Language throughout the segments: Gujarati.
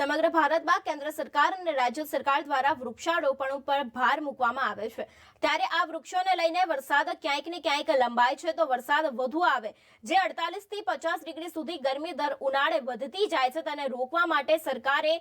સમગ્ર ભારતમાં કેન્દ્ર સરકાર અને રાજ્ય સરકાર દ્વારા વૃક્ષારોપણ ઉપર ભાર મૂકવામાં આવે છે. ત્યારે આ વૃક્ષોને લઈને વરસાદ ક્યાંક ને ક્યાંક લંબાય છે. તો વરસાદ વધુ આવે, જે અડતાલીસથી પચાસ ડિગ્રી સુધી ગરમી દર ઉનાળે વધતી જાય છે તેને રોકવા માટે સરકારે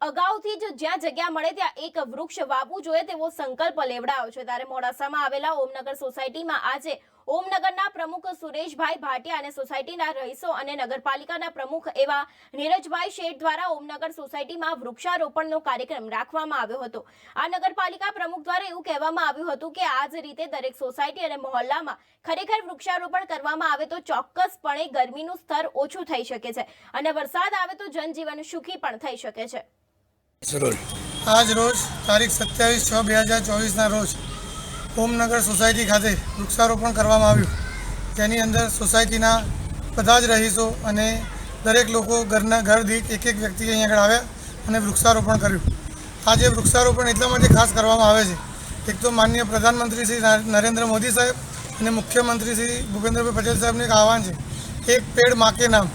અગાઉથી જ જ્યાં જગ્યા મળે ત્યાં એક વૃક્ષ વાવવું જોઈએ તેવો સંકલ્પ લેવડાયો છે. ત્યારે મોડાસામાં આવેલા ઓમનગર સોસાયટીમાં આજે ઓમનગરના પ્રમુખ સુરેશભાઈ ભાટિયા અને સોસાયટીના રહીશો અને નગરપાલિકાના પ્રમુખ એવા નીરજભાઈ શેઠ દ્વારા ઓમનગર સોસાયટીમાં વૃક્ષારોપણનો કાર્યક્રમ રાખવામાં આવ્યો હતો. આ નગરપાલિકા પ્રમુખ દ્વારા એવું કહેવામાં આવ્યું હતું કે આ જ રીતે દરેક સોસાયટી અને મહોલ્લામાં ખરેખર વૃક્ષારોપણ કરવામાં આવે તો ચોક્કસપણે ગરમીનું સ્તર ઓછું થઈ શકે છે અને વરસાદ આવે તો જનજીવન સુખી પણ થઈ શકે છે. આજ રોજ તારીખ સત્યાવીસ છ બે હજાર ચોવીસના રોજ ઓમનગર સોસાયટી ખાતે વૃક્ષારોપણ કરવામાં આવ્યું. તેની અંદર સોસાયટીના બધા જ રહીશો અને દરેક લોકો ઘરના ઘર દીઠ એક એક વ્યક્તિ અહીં આગળ આવ્યા અને વૃક્ષારોપણ કર્યું. આજે વૃક્ષારોપણ એટલા માટે ખાસ કરવામાં આવે છે. એક તો માનનીય પ્રધાનમંત્રી શ્રી નરેન્દ્ર મોદી સાહેબ અને મુખ્યમંત્રી શ્રી ભૂપેન્દ્રભાઈ પટેલ સાહેબનું એક આહવાન છે. એક પેડ માકે નામ.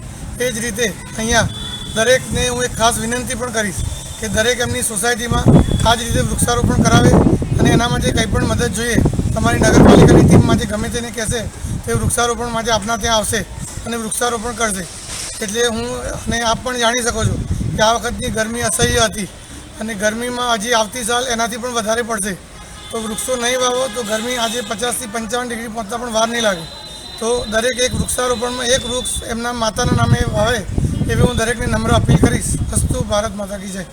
એ જ રીતે અહીંયા દરેકને હું એક ખાસ વિનંતી પણ કરીશ કે દરેક એમની સોસાયટીમાં આ જ રીતે વૃક્ષારોપણ કરાવે અને એના માટે કંઈ પણ મદદ જોઈએ. તમારી નગરપાલિકાની ટીમમાંથી ગમે તેને કહેશે તે વૃક્ષારોપણ માટે આપના ત્યાં આવશે અને વૃક્ષારોપણ કરશે. એટલે હું અને આપ પણ જાણી શકો છો કે આ વખતની ગરમી અસહ્ય હતી અને ગરમીમાં હજી આવતી સાલ એનાથી પણ વધારે પડશે. તો વૃક્ષો નહીં વાવો તો ગરમી આજે પચાસથી પંચાવન ડિગ્રી પહોંચતા પણ વાર નહીં લાગે. તો દરેક એક વૃક્ષારોપણમાં એક વૃક્ષ એમના માતાના નામે વાવે એવી હું દરેકને નમ્ર અપીલ કરીશ. અસ્તુ ભારત માતા કી જય.